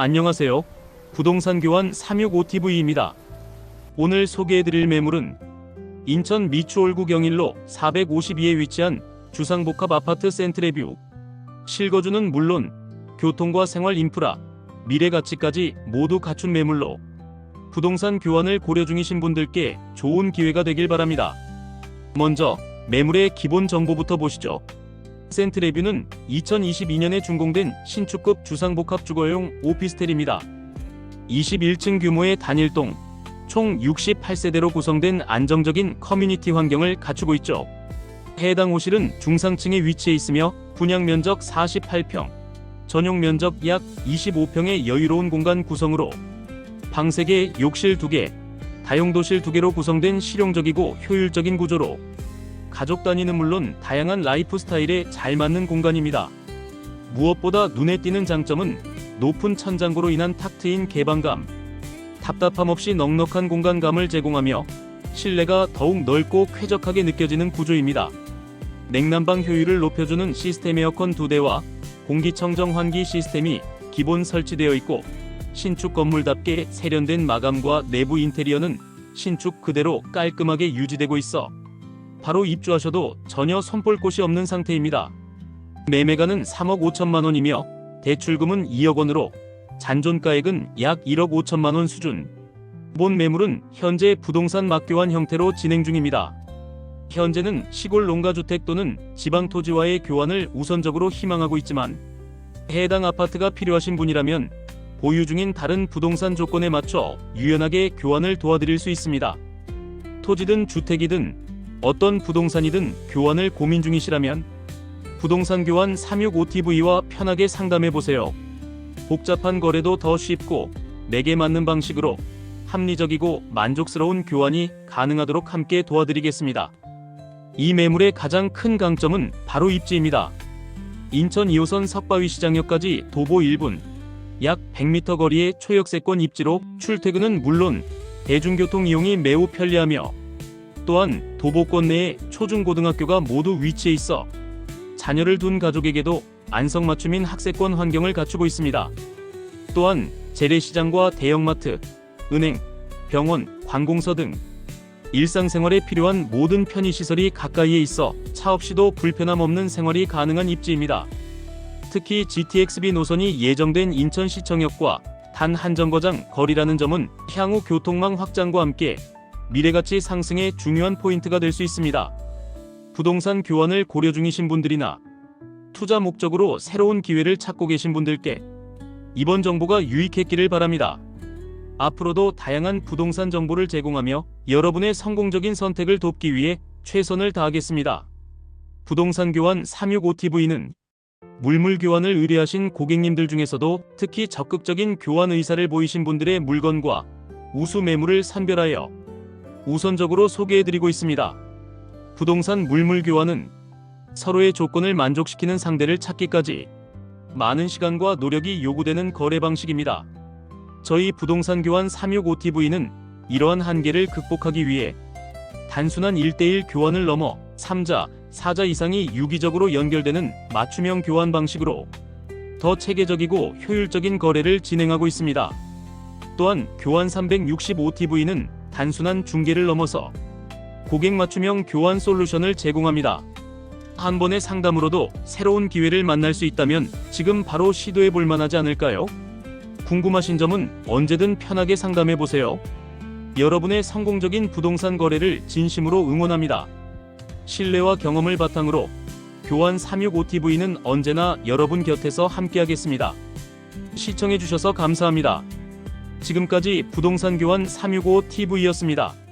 안녕하세요. 부동산 교환 365TV입니다. 오늘 소개해드릴 매물은 인천 미추홀구 경일로 452에 위치한 주상복합 아파트 센트레뷰. 실거주는 물론 교통과 생활 인프라, 미래 가치까지 모두 갖춘 매물로 부동산 교환을 고려 중이신 분들께 좋은 기회가 되길 바랍니다. 먼저 매물의 기본 정보부터 보시죠. 센트레뷰는 2022년에 준공된 신축급 주상복합 주거용 오피스텔입니다. 21층 규모의 단일동, 총 68세대로 구성된 안정적인 커뮤니티 환경을 갖추고 있죠. 해당 호실은 중상층에 위치해 있으며 분양 면적 48평, 전용 면적 약 25평의 여유로운 공간 구성으로 방 3개, 욕실 2개, 다용도실 2개로 구성된 실용적이고 효율적인 구조로 가족 단위는 물론 다양한 라이프 스타일에 잘 맞는 공간입니다. 무엇보다 눈에 띄는 장점은 높은 천장고로 인한 탁 트인 개방감, 답답함 없이 넉넉한 공간감을 제공하며 실내가 더욱 넓고 쾌적하게 느껴지는 구조입니다. 냉난방 효율을 높여주는 시스템 에어컨 2대와 공기청정 환기 시스템이 기본 설치되어 있고 신축 건물답게 세련된 마감과 내부 인테리어는 신축 그대로 깔끔하게 유지되고 있어 바로 입주하셔도 전혀 손볼 곳이 없는 상태입니다. 매매가는 3억 5천만 원이며 대출금은 2억 원으로 잔존가액은 약 1억 5천만 원 수준. 본 매물은 현재 부동산 막교환 형태로 진행 중입니다. 현재는 시골 농가주택 또는 지방 토지와의 교환을 우선적으로 희망하고 있지만 해당 아파트가 필요하신 분이라면 보유 중인 다른 부동산 조건에 맞춰 유연하게 교환을 도와드릴 수 있습니다. 토지든 주택이든 어떤 부동산이든 교환을 고민 중이시라면 부동산 교환 365TV와 편하게 상담해 보세요. 복잡한 거래도 더 쉽고 내게 맞는 방식으로 합리적이고 만족스러운 교환이 가능하도록 함께 도와드리겠습니다. 이 매물의 가장 큰 강점은 바로 입지입니다. 인천 2호선 석바위 시장역까지 도보 1분, 약 100m 거리의 초역세권 입지로 출퇴근은 물론 대중교통 이용이 매우 편리하며 또한 도보권 내에 초중고등학교가 모두 위치해 있어 자녀를 둔 가족에게도 안성맞춤인 학세권 환경을 갖추고 있습니다. 또한 재래시장과 대형마트, 은행, 병원, 관공서 등 일상생활에 필요한 모든 편의시설이 가까이에 있어 차 없이도 불편함 없는 생활이 가능한 입지입니다. 특히 GTX-B 노선이 예정된 인천시청역과 단 한 정거장 거리라는 점은 향후 교통망 확장과 함께 미래가치 상승의 중요한 포인트가 될 수 있습니다. 부동산 교환을 고려 중이신 분들이나 투자 목적으로 새로운 기회를 찾고 계신 분들께 이번 정보가 유익했기를 바랍니다. 앞으로도 다양한 부동산 정보를 제공하며 여러분의 성공적인 선택을 돕기 위해 최선을 다하겠습니다. 부동산 교환 365TV는 물물 교환을 의뢰하신 고객님들 중에서도 특히 적극적인 교환 의사를 보이신 분들의 물건과 우수 매물을 선별하여 우선적으로 소개해드리고 있습니다. 부동산 물물 교환은 서로의 조건을 만족시키는 상대를 찾기까지 많은 시간과 노력이 요구되는 거래 방식입니다. 저희 부동산 교환 365TV는 이러한 한계를 극복하기 위해 단순한 1대1 교환을 넘어 3자, 4자 이상이 유기적으로 연결되는 맞춤형 교환 방식으로 더 체계적이고 효율적인 거래를 진행하고 있습니다. 또한 교환 365TV는 단순한 중개를 넘어서 고객 맞춤형 교환 솔루션을 제공합니다. 한 번의 상담으로도 새로운 기회를 만날 수 있다면 지금 바로 시도해 볼 만하지 않을까요? 궁금하신 점은 언제든 편하게 상담해 보세요. 여러분의 성공적인 부동산 거래를 진심으로 응원합니다. 신뢰와 경험을 바탕으로 교환 365TV는 언제나 여러분 곁에서 함께하겠습니다. 시청해 주셔서 감사합니다. 지금까지 부동산 교환 365TV였습니다.